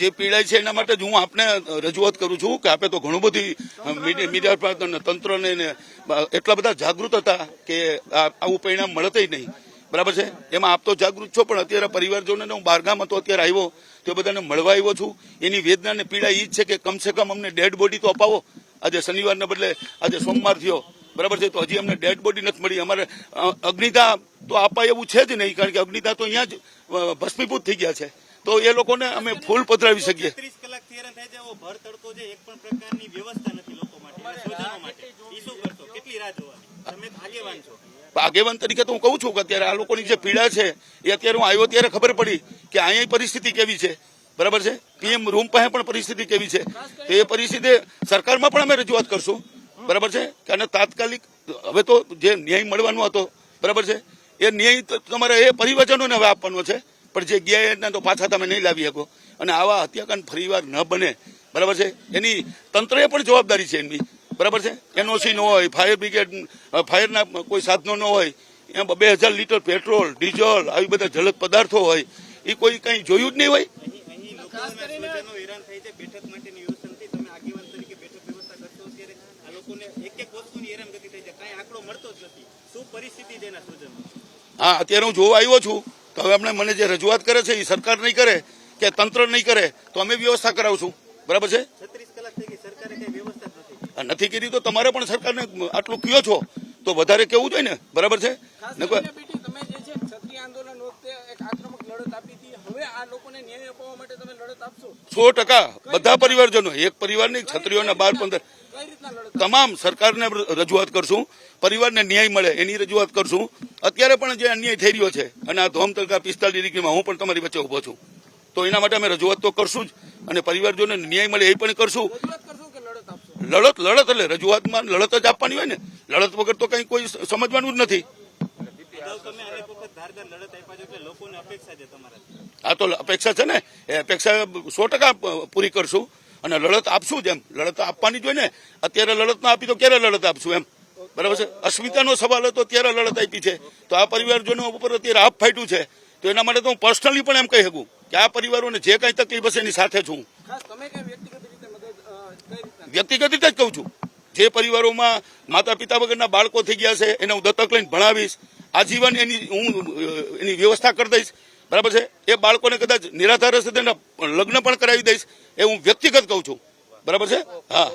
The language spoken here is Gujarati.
જે પીડાય છે એના માટે જ હું આપને રજૂઆત કરું છું કે આપે તો ઘણું બધી મીડિયા તંત્રને એટલા બધા જાગૃત હતા કે આવું પરિણામ મળતે નહીં. બરાબર છે? એમાં આપ તો જાગૃત છો, પણ અત્યારે પરિવારજનોને હું બહારગામ હતો, અત્યારે આવ્યો, તો બધાને મળવા આવ્યો છું. એની વેદના ને પીડા એ જ છે કે કમસે કમ અમને ડેડ બોડી તો અપાવો. આજે શનિવારને બદલે આજે સોમવાર થયો. બરાબર છે? તો હજી અમને ડેડ બોડી નથી મળી. અમારે અગ્નિતા તો અપાય એવું છે જ નહીં, કારણ કે અગ્નિદા તો અહીંયા જ ભસ્મીભૂત થઈ ગયા છે. તો એ લોકોને અમે ફૂલ પધરાવી શકીએ. ત્રીસ કલાકથી હેરાન થાય છે આવો ભર તડકો છે એક પણ પ્રકારની વ્યવસ્થા નથી લોકો માટે અને સ્વજનો માટે. ઈ શું કરશો? કેટલી રાહ જોવાની? તમે એક આગેવાન તરીકે તો હું કહું છું કે અત્યારે આ લોકોની જે પીડા છે એ અત્યારે હું આવ્યો ત્યારે ખબર પડી કે અહીંયા પરિસ્થિતિ કેવી છે. બરાબર છે? પીએમ રૂમ પાસે પણ પરિસ્થિતિ કેવી છે. તો એ પરિસ્થિતિ સરકારમાં પણ અમે રજૂઆત કરશું. બરાબર છે? કે આને તાત્કાલિક હવે તો જે ન્યાય મળવાનો હતો બરાબર છે? એ ન્યાય તમારે એ પરિવચનોને હવે આપવાનો છે. પણ જે ગયા તો પાછા તમે નહીં લાવી શકો. અને આવા હત્યાકાંડ ફરીવાર ન બને. બરાબર છે? એની તંત્રએ પણ જવાબદારી છે એની બરાબર છે? એનઓસી ન હોય ફાયર બ્રિગેડ ફાયરના કોઈ સાધનો ન હોય એમાં બે હજાર લીટર પેટ્રોલ ડીઝલ આવી બધા જલદ પદાર્થો હોય એ કોઈ કંઈ જોયું જ નહીં હોય? અહીં અહીં લોકોના સ્વજનો હેરાન થાય છે બેઠક માટેની વ્યવસ્થા નથી તમે આગેવાન તરીકે બેઠક વ્યવસ્થા કરશો ત્યારે આ લોકોને એક એક વસ્તુની હેરાનગતિ થઈ છે કાંઈ આંકડો મળતો જ નથી. શું પરિસ્થિતિ છે એના સ્વજનો હા અત્યારે હું જોવા આવ્યો છું. તો હવે આપણે મને જે રજૂઆત કરે છે એ સરકાર નહીં કરે કે તંત્ર નહીં કરે તો અમે વ્યવસ્થા કરાવશું. બરાબર છે? છત્રીસ કલાક થઈ ગઈ સરકારે વ્યવસ્થા નથી કીધી કરી તો તમારે પણ સરકારને આટલું કયો છો? તો વધારે કેવું જોઈએ ને? બરાબર છે? સો ટકા. બધા પરિવારજનો એક પરિવારની છત્રીઓના બાર પંદર. તમામ સરકારને રજૂઆત કરશું. પરિવારને ન્યાય મળે એની રજૂઆત કરશું. અત્યારે પણ જે અન્યાય થઈ રહ્યો છે અને આ ધોમ તલકા પિસ્તાલીસ ડિગ્રીમાં હું પણ તમારી વચ્ચે ઊભો છું. તો એના માટે અમે રજૂઆત તો કરશું જ અને પરિવારજોને ન્યાય મળે એ પણ કરશું. લડત લડત એટલે રજૂઆતમાં લડત જ આપવાની હોય ને. લડત વગર તો કંઈ કોઈ સમજવાનું જ નથી. આ તો અપેક્ષા છે ને? એ અપેક્ષા સો ટકા પૂરી કરશું અને લડત આપશું જ એમ. લડત આપવાની જોઈએ ને. અત્યારે લડત ના આપી તો ક્યારે લડત આપશું એમ? બરાબર છે? અસ્મિતાનો સવાલ હતો ત્યારે લડત આપી છે. તો આ પરિવારજનો ઉપર અત્યારે આપ ફાટ્યું છે. તો એના માટે તો હું પર્સનલી પણ એમ કહી શકું કે આ પરિવારોને જે કાંઈ તકલીફ હશે એની સાથે છું હું. ખાસ તમે કઈ વ્યક્તિગત રીતે મદદ અ, કઈ રીતના? વ્યક્તિગત રીતે જ કહું છું. જે પરિવારોમાં માતા પિતા વગરના બાળકો થઈ ગયા છે એને હું દત્તક લઈને ભણાવીશ. આજીવન એની હું, એની વ્યવસ્થા કરી દઈશ. બરાબર છે? એ બાળકોને કદાચ નિરાધાર હશે તેના લગ્ન પણ કરાવી દઈશ. એ હું વ્યક્તિગત કહું છું. બરાબર છે? હા.